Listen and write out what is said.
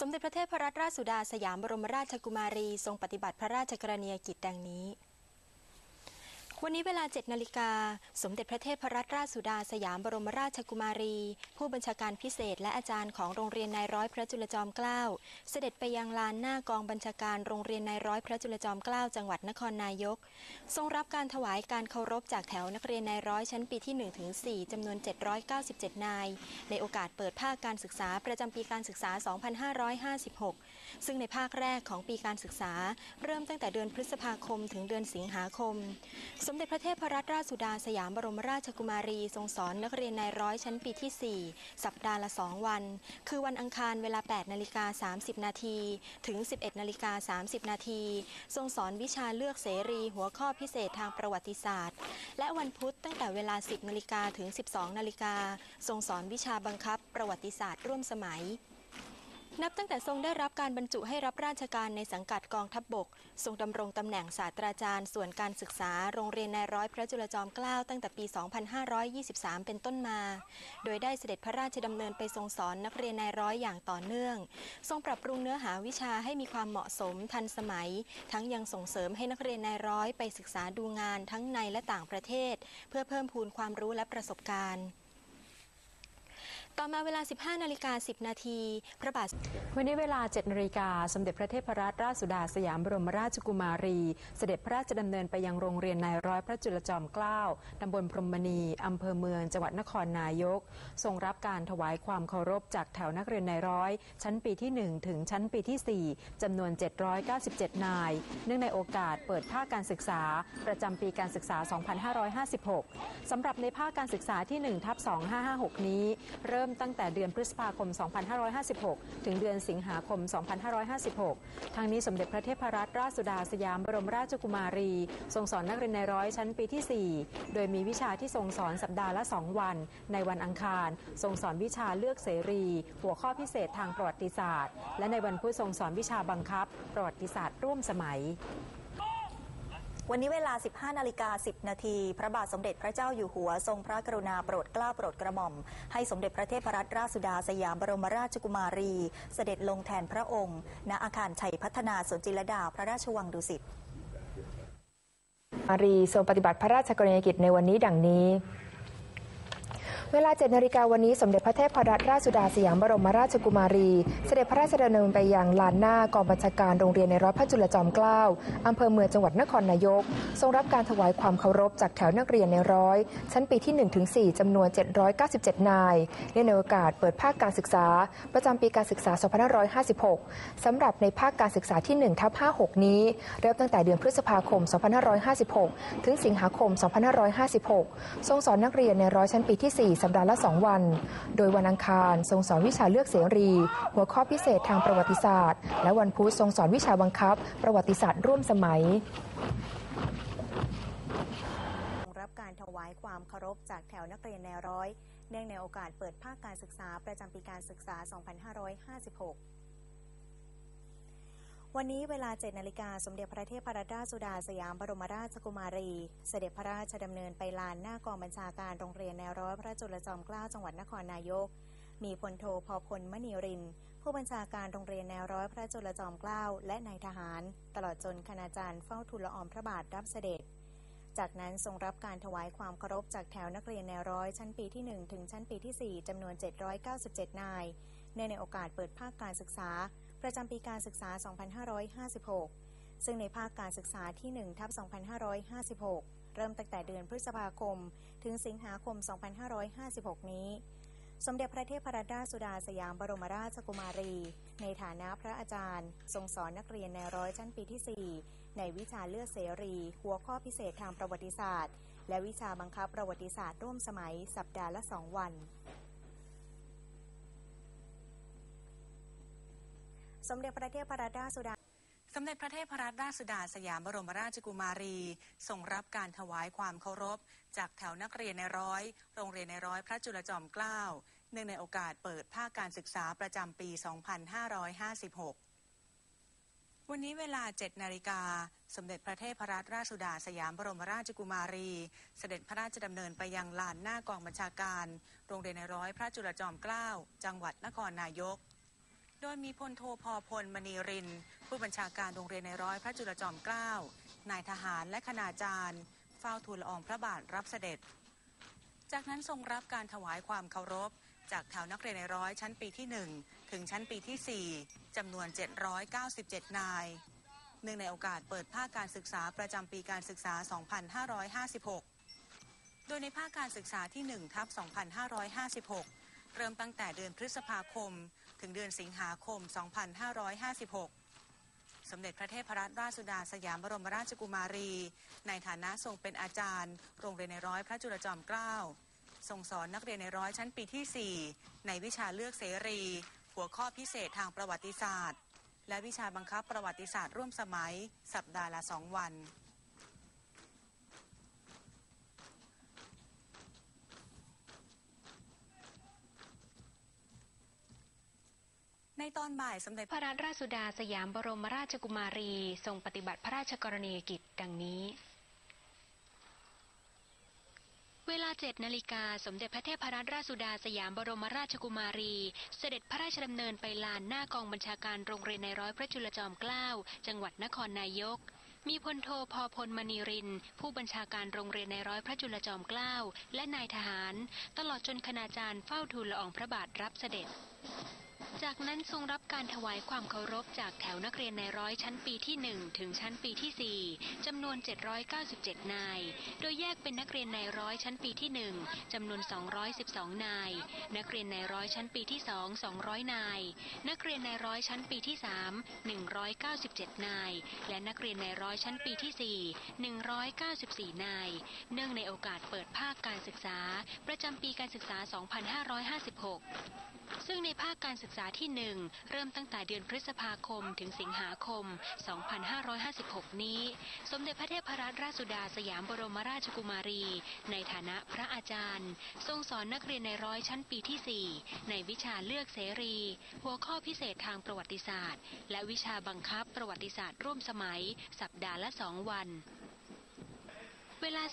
สมเด็จพระเทพรัตนราชสุดาสยามบรมราชกุมารี ทรงปฏิบัติพระราชกรณียกิจดังนี้ วันนี้เวลา 7 นาฬิกา สมเด็จพระเทพรัตนราชสุดาสยามบรมราชกุมารี ผู้บัญชาการพิเศษและอาจารย์ของโรงเรียนนายร้อยพระจุลจอมเกล้า เสด็จไปยังลานหน้ากองบัญชาการโรงเรียนนายร้อยพระจุลจอมเกล้าจังหวัดนครนายก ทรงรับการถวายการเคารพจากแถวนักเรียนนายร้อยชั้นปีที่1ถึง4จำนวน 797 นาย ในโอกาสเปิดภาคการศึกษาประจำปีการศึกษา 2556 ซึ่งในภาคแรกของปีการศึกษา เริ่มตั้งแต่เดือนพฤษภาคมถึงเดือนสิงหาคมสมเด็จพระเทพรัตนราชสุดาสยามบรมราชกุมารี ทรงสอนนักเรียนนายร้อยชั้นปีที่ 4 สัปดาห์ละ 2 วัน คือวันอังคารเวลา 8 นาฬิกา 30 นาทีถึง 11 นาฬิกา 30 นาที ทรงสอนวิชาเลือกเสรีหัวข้อพิเศษทางประวัติศาสตร์ และวันพุธตั้งแต่เวลา 10 นาฬิกาถึง 12 นาฬิกา ทรงสอนวิชาบังคับประวัติศาสตร์ร่วมสมัย นับตั้งแต่ทรงได้รับการบรรจุให้รับราชการในสังกัดกองทัพบบก ทรงดำรงตำแหน่งศาสตราจารย์ ส่วนการศึกษาโรงเรียนนายร้อยพระจุลจอมเกล้าตั้งแต่ปี 2523 เป็นต้นมา โดยได้เสด็จพระราชดำเนินไปทรงสอนนักเรียนนายร้อยอย่างต่อเนื่อง ทรงปรับปรุงเนื้อหาวิชาให้มีความเหมาะสมทันสมัย ทั้งยังส่งเสริมให้นักเรียนนายร้อยไปศึกษาดูงานทั้งในและต่างประเทศ เพื่อเพิ่มพูนความรู้และประสบการณ์ ต่อมาเวลา 15นาฬิกา10 นาที พระบาท วันนี้เวลา7นาฬิกาสมเด็จพระเทพรัตนราชสุดาสยามบรมราชกุมารี เสด็จพระราชดำเนินไปยังโรงเรียนนายร้อยพระจุลจอมเกล้าตำบลพรหมณีอำเภอเมือง จังหวัดนครนายก ทรงรับการถวายความเคารพจากแถวนักเรียนนายร้อย ชั้นปีที่ 1 ถึงชั้นปีที่ 4จำนวน 797 นาย เนื่องในโอกาสเปิดภาคการศึกษา ประจำปีการศึกษา 2556สำหรับในภาคการศึกษาที่1ทับ2556 นี้เริ่มตั้งแต่เดือนพฤษภาคม 2556 ถึงเดือนสิงหาคม 2556 ทางนี้สมเด็จพระเทพรัตนราชสุดาสยามบรมราชกุมารี ทรงสอนนักเรียนในร้อยชั้นปีที่ 4 โดยมีวิชาที่ทรงสอนสัปดาห์ละ 2 วัน ในวันอังคาร ทรงสอนวิชาเลือกเสรี หัวข้อพิเศษทางประวัติศาสตร์ และในวันพุธทรงสอนวิชาบังคับ ประวัติศาสตร์ร่วมสมัย วันนี้เวลา 15 นาฬิกา 10 นาที พระบาทสมเด็จพระเจ้าอยู่หัว ทรงพระกรุณาโปรดเกล้าโปรดกระหม่อม ให้สมเด็จพระเทพรัตนราชสุดาสยามบรมราชกุมารี เสด็จลงแทนพระองค์ ณ อาคารชัยพัฒนาสวนจิรดา พระราชวังดุสิต มารีทรงปฏิบัติพระราชกรณียกิจในวันนี้ดังนี้ เวลา7นาฬิกาวันนี้สมเด็จพระเทพรัตนราชสุดาสยามบรมราชกุมารี เสด็จพระราชดำเนินไปยังลานหน้ากองบัญชาการโรงเรียนในร้อยพระจุลจอมเกล้าอำเภอเมืองจังหวัดนครนายก ทรงรับการถวายความเคารพจากแถวนักเรียนในร้อย ชั้นปีที่1-4จำนวน 797 นายเนื่องในโอกาสเปิดภาคการศึกษา ประจำปีการศึกษา 2556 สำหรับในภาคการศึกษาที่1ทับ56 นี้ เริ่มตั้งแต่เดือนพฤษภาคม 2556 ถึงสิงหาคม 2556 ทรงสอนนักเรียนในร้อยชั้นปีที่4สัปดาห์ละ 2 วัน โดยวันอังคารทรงสอนวิชาเลือกเสรี หัวข้อพิเศษทางประวัติศาสตร์ และวันพุธทรงสอนวิชาบังคับ ประวัติศาสตร์ร่วมสมัยรับการถวายความเคารพจากแถวนักเรียนแนวร้อย เนื่องในโอกาสเปิดภาคการศึกษาประจำปีการศึกษา 2556 วันนี้เวลา7นาฬิกาสมเด็จพระเทพรัตนราชสุดาสยามบรมราชกุมารี เสด็จพระราชดำเนินไปลานหน้ากองบัญชาการโรงเรียนแนวร้อยพระจุลจอมเกล้าจังหวัดนครนายก มีพลโทพอพลมณีริน ผู้บัญชาการโรงเรียนแนวร้อยพระจุลจอมเกล้าและนายทหาร ตลอดจนคณาจารย์เฝ้าทูลละอองพระบาทรับเสด็จ จากนั้นทรงรับการถวายความเคารพจากแถวนักเรียนแนวร้อยชั้นปีที่ 1 ถึงชั้นปีที่ 4จำนวน 797 นายเนื่องในโอกาสเปิดภาคการศึกษา ประจำปีการศึกษา 2556 ซึ่งในภาคการศึกษาที่ 1 ทับ 2556 เริ่มตั้งแต่เดือนพฤษภาคม ถึงสิงหาคม 2556 นี้ สมเด็จพระเทพรัตนราชสุดาสยามบรมราชกุมารี ในฐานะพระอาจารย์ ทรงสอนนักเรียนในร้อยชั้นปีที่ 4 ในวิชาเลือกเสรี หัวข้อพิเศษทางประวัติศาสตร์ และวิชาบังคับประวัติศาสตร์ร่วมสมัยสัปดาห์ละ2วัน สมเด็จพระเทพรัตนราชสุดาสมเด็จพระเทพรัตนราชสุดาสยามบรมราชกุมารีทรงรับการถวายความเคารพ จากแถวนักเรียนในร้อย โรงเรียนในร้อยพระจุลจอมเกล้าเนื่องในโอกาสเปิดภาคการศึกษาประจำปี 2556 วันนี้เวลา 7 นาฬิกา สมเด็จพระเทพรัตนราชสุดาสยามบรมราชกุมารี เสด็จพระราชดำเนินไปยังลานหน้ากองบัญชาการ โรงเรียนในร้อยพระจุลจอมเกล้าจังหวัดนครนายก ดยมีพลโทพอพลมณีริน ผู้บัญชาการโรงเรียนในร้อยพระจุลจอมเกล้า นายทหารและคณาจารย์ เฝ้าทูลละอองพระบาทรับเสด็จ จากนั้นทรงรับการถวายความเคารพ จากแถวนักเรียนในร้อยชั้นปีที่ 1 ถึงชั้นปีที่ 4จำนวน 797 นาย เนื่องในโอกาสเปิดภาคการศึกษาประจำปีการศึกษา 2556 โดยในภาคการศึกษาที่1ทับ2556 เริ่มตั้งแต่เดือนพฤษภาคม ถึงเดือนสิงหาคม 2556 สมเด็จพระเทพรัตนราชสุดาสยามบรมราชกุมารี ในฐานะทรงเป็นอาจารย์ โรงเรียนในร้อยพระจุลจอมเกล้าทรงสอนนักเรียนในร้อยชั้นปีที่ 4 ในวิชาเลือกเสรี หัวข้อพิเศษทางประวัติศาสตร์ และวิชาบังคับประวัติศาสตร์ร่วมสมัย สัปดาห์ละสองวัน ในตอนบ่ายสมเด็จพระรัตนราชสุดาสยามบรมราชกุมารี ทรงปฏิบัติพระราชกรณียกิจดังนี้ เวลาเจ็ดนาฬิกาสมเด็จพระเทพรัตนราชสุดาสยามบรมราชกุมารี เสด็จพระราชดำเนินไปลานหน้ากองบัญชาการโรงเรียนในร้อยพระจุลจอมเกล้าจังหวัดนครนายกมีพลโทพอพลมณีริน ผู้บัญชาการโรงเรียนในร้อยพระจุลจอมเกล้า และนายทหาร ตลอดจนคณาจารย์เฝ้าทูลละอองพระบาทรับเสด็จ จากนั้นทรงรับการถวายความเคารพจากแถวนักเรียนในร้อยชั้นปีที่ 1 ถึงชั้นปีที่ 4จำนวน 797 นาย โดยแยกเป็นนักเรียนในร้อยชั้นปีที่ 1จำนวน 212 นาย นักเรียนในร้อยชั้นปีที่ 2 200 นาย นักเรียนในร้อยชั้นปีที่ 3 197 นาย และนักเรียนในร้อยชั้นปีที่ 4 194 นาย เนื่องในโอกาสเปิดภาคการศึกษา ประจำปีการศึกษา 2556 ซึ่งในภาคการศึกษาที่1เริ่มตั้งแต่เดือนพฤษภาคมถึงสิงหาคม 2556 นี้ สมเด็จพระเทพรัตนราชสุดาสยามบรมราชกุมารี ในฐานะพระอาจารย์ ทรงสอนนักเรียนในร้อยชั้นปีที่ 4 ในวิชาเลือกเสรี หัวข้อพิเศษทางประวัติศาสตร์ และวิชาบังคับประวัติศาสตร์ร่วมสมัย สัปดาห์ละ2วัน เวลา